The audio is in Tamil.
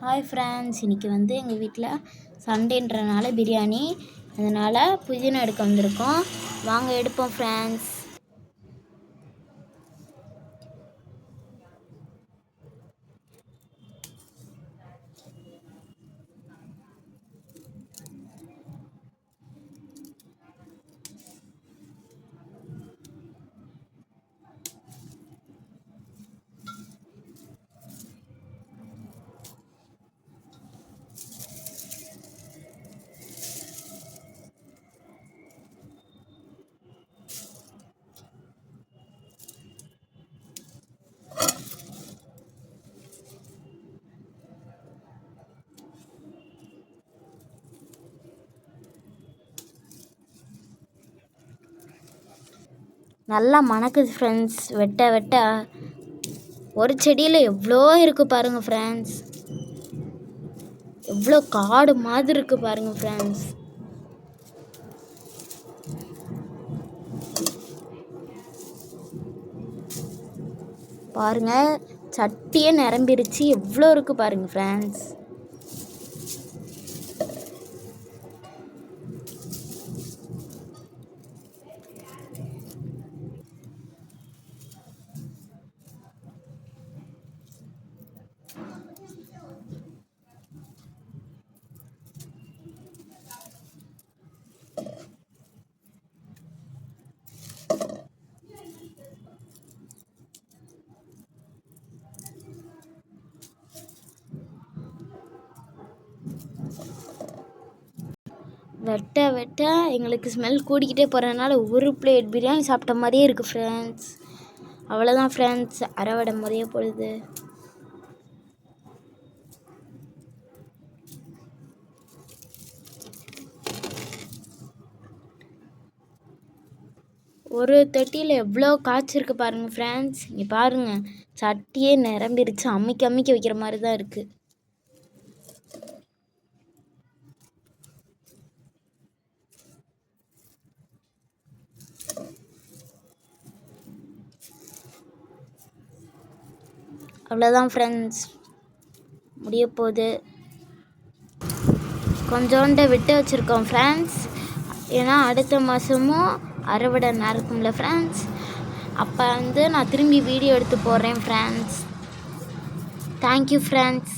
ஹாய் ஃப்ரெண்ட்ஸ் இன்றைக்கி வந்து எங்கள் வீட்டில் சண்டேன்றனால பிரியாணி. அதனால் புதினா எடுக்க வந்திருக்கோம். வாங்க எடுப்போம் ஃப்ரெண்ட்ஸ் நல்லா மணக்குது ஃப்ரெண்ட்ஸ் வெட்ட வெட்ட. ஒரு செடியில் எவ்வளோ இருக்குது பாருங்கள் ஃப்ரெண்ட்ஸ் எவ்வளோ காடு மாதிரி இருக்குது பாருங்கள் ஃப்ரெண்ட்ஸ் பாருங்கள் சட்டியே நிரம்பிருச்சு. எவ்வளோ இருக்குது பாருங்கள் ஃப்ரெண்ட்ஸ் வெட்ட வெட்ட எங்களுக்கு ஸ்மெல் கூடிக்கிட்டே போகிறதுனால ஒரு பிளேட் பிரியாணி சாப்பிட்ட மாதிரியே இருக்குது ஃப்ரெண்ட்ஸ் அவ்வளோதான் ஃப்ரெண்ட்ஸ் அறவடை முறையே பொழுது ஒரு தொட்டியில் எவ்வளோ காய்ச்சிருக்கு பாருங்கள் ஃப்ரெண்ட்ஸ் இங்கே பாருங்கள் சட்டியே நிரம்பிருச்சு. அமைக்க அமைக்க வைக்கிற மாதிரி தான் இருக்குது அவ்வளோதான் ஃப்ரெண்ட்ஸ் முடிய போகுது. கொஞ்சோண்டு விட்டு வச்சுருக்கோம் ஃப்ரெண்ட்ஸ் ஏன்னா அடுத்த மாதமும் அறுவடை நடக்கும்ல ஃப்ரெண்ட்ஸ் அப்போ வந்து நான் திரும்பி வீடியோ எடுத்து போடுறேன் ஃப்ரெண்ட்ஸ் தேங்க்யூ ஃப்ரெண்ட்ஸ்